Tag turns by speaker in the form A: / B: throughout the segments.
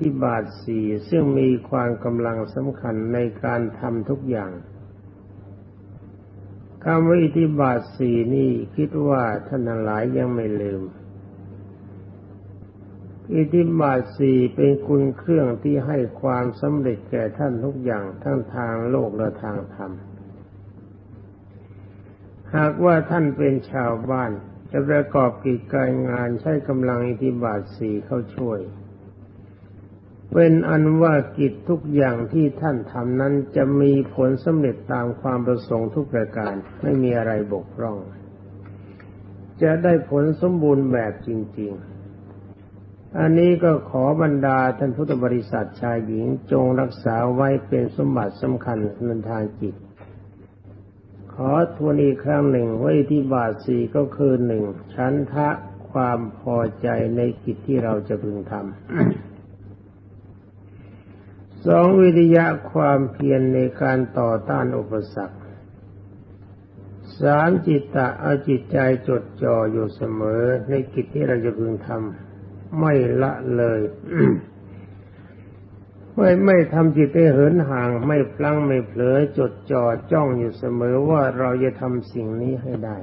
A: ธิบาทสี่ซึ่งมีความกำลังสำคัญในการทำทุกอย่างคำว่าอิทธิบาทสี่นี่คิดว่าท่านหลายยังไม่ลืม อิทธิบาทสี่เป็นคุณเครื่องที่ให้ความสำเร็จแก่ท่านทุกอย่างทั้งทางโลกและทางธรรม หากว่าท่านเป็นชาวบ้านจะประกอบกิจการงานใช้กำลังอิทธิบาทสี่เข้าช่วย เป็นอันว่ากิจทุกอย่างที่ท่านทำนั้นจะมีผลสำเร็จตามความประสงค์ทุกประการไม่มีอะไรบกพร่อง จะได้ผลสมบูรณ์แบบจริง ๆ อันนี้ก็ขอบรรดาท่านพุทธบริษัทชายหญิงจงรักษาไว้เป็นสมบัติสำคัญในทางจิต ขอทวนอีกครั้งหนึ่งไว่าที่บาทสี่ก็คือหนึ่งชั้นทะความพอใจในกิจที่เราจะพึงทำ สองวิริยะความเพียรในการต่อต้านอุปสรรคสามจิตตะเอาจิตใจจดจ่ออยู่เสมอในกิจที่เราจะพึงทำไม่ละเลยไม่ไม่ทำจิตให้เหินห่าง ไม่พลั้งไม่เผลอจดจ่อจ้องอยู่เสมอว่าเราจะทำสิ่งนี้ให้ได้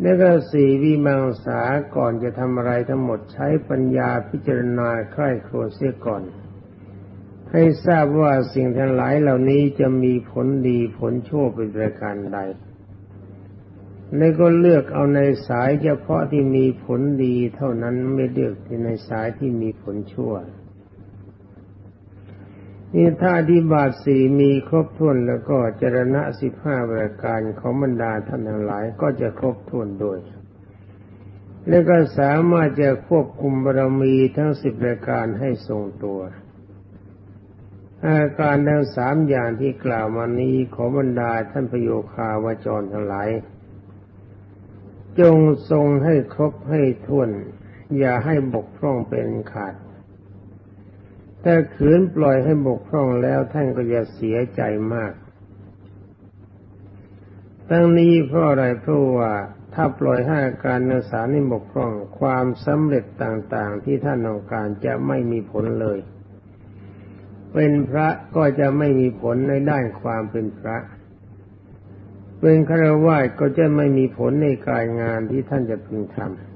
A: แล้วก็สี่วิมังสาก่อนจะทำอะไรทั้งหมดใช้ปัญญาพิจารณาใคร่ครวญเสียก่อน ให้ทราบว่าสิ่งทั้งหลายเหล่านี้จะมีผลดีผลชั่วเป็นประการใดแล้วก็เลือกเอาในสายเฉพาะที่มีผลดีเท่านั้นไม่เลือกในสายที่มีผลชั่วนี่ถ้าอธิบาทสี่มีครบถ้วนแล้วก็จรณะสิบห้าประการของบรรดาท่านทั้งหลายก็จะครบถ้วนโดย และก็สามารถจะควบคุมบารมีทั้งสิบประการให้ทรงตัว อาการทั้งสามอย่างที่กล่าวมานี้ขอบรรดาท่านประโยคาวาจรทั้งหลาย จงทรงให้ครบให้ท้วน อย่าให้บกพร่องเป็นขาดถ้าขืนปล่อยให้บกพร่องแล้วท่านก็จะเสียใจมาก ทั้งนี้เพราะอะไรเพราะว่าถ้าปล่อยให้การนักษานี้บกพร่องความสำเร็จต่างๆ ที่ท่านต้องการจะไม่มีผลเลย เป็นพระก็จะไม่มีผลในด้านความเป็นพระ เป็นฆราวาสก็จะไม่มีผลในการงานที่ท่านจะพึงทำ